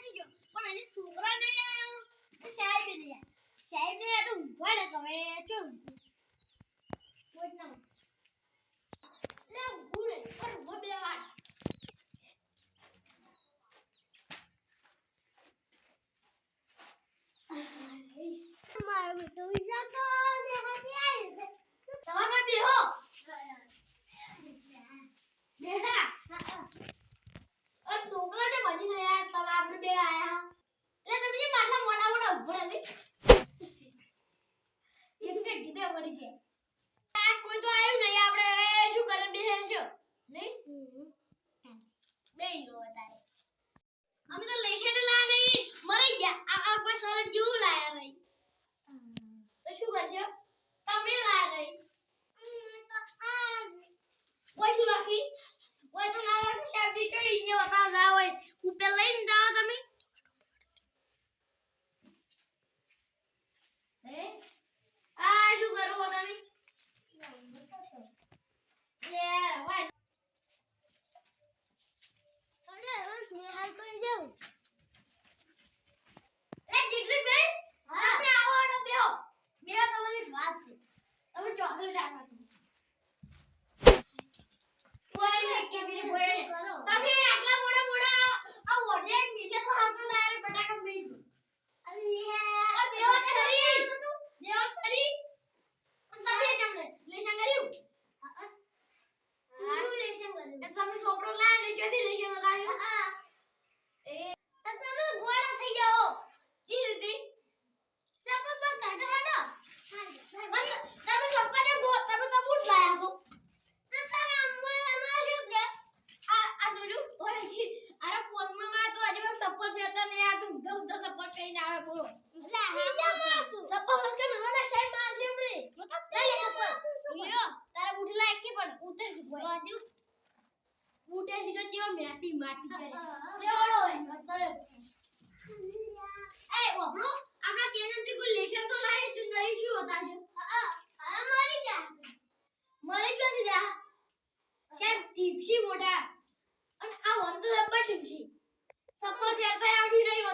પહોંચી ગયો. પણ હજી છોકરા નહીં આવ્યો સાહેબ નહીં આવ્યો સાહેબ નહીં આવ્યો તો ઊંઘવા ને હવે ચો કોઈ ના. લે ઊંઘું રે. પણ ઊંઘો બે વાર મારો બેટો વિચારતો ને હાથી આવી છે તમારા બેહો બેટા અરે છોકરો છે બની ને યાર તમે આપણે બે આયા. એટલે તમે માથા મોટા મોટા ઊભો રહે એક કે મળી ગયા. કોઈ તો આવ્યું નહીં. આપણે શું કરે? બે તારે અમે તો લેશેટ લાયા નહીં. મરી ગયા. આ આ કોઈ સરળ જેવું લાયા નહીં? તો શું કરશો? તમે લાયા નહીં. ઓય શું લખી? કોઈ તો ના લખી શાબડી ચડી ગયો હતા જા ઓય ઉપર લઈને જાઓ તમે હે આ શું કરો તમે લે રવાય અરે નેહાલ તો જાઉં એ જીગરી બેન તમે આવો અડો બેહો બેહો તમારી વાત છે તમે ચોકલેટ આપો ઓય લે કે મેરે બોય તમે આટલા મોડા મોડા આ ઓડિયન નીચે તો હાથો ડાયરેક્ટ બટાકા મેઈ દો અલ્યા બેહો તે ખરી બેહો ખરી તમે જમને લેશન કર્યું હારું લેશન કર્યું એ તમે સોપડો લાયા ને ક્યાંથી લેશન બતાવ્યું એ તો તમે ગોળા થઈ જાઓ જી રીતે સપર પર કાઢો હેડો તમે સપર જે ગો તમે તો બૂટ લાયા છો તો તમે અમ્મુલ અમાર શું કે આ આ જોજો ઓરે જી અરે પોતમાં માં તો હજી સપર દેતા ને આ તું ઉધા ઉધા સપર કઈને આવે બોલો સપર કે મને સાહેબ માર છે હમણે યો તારા બૂટ લાયક કે પણ ઉતર બાજુ બૂટે શિકર જેવા માટી માટી કરે. હોય મસ્ત એ ઓબળો આપણા તેનથી કોઈ લેશન તો લાય તું નહીં શું હોતા છે હા મરી જા મરી ક્યાંથી જા. સાહેબ ટીપસી મોટા. અને આ વંતો જબ્બર ટીપસી. સપોર્ટ કરતા આવડી નહીં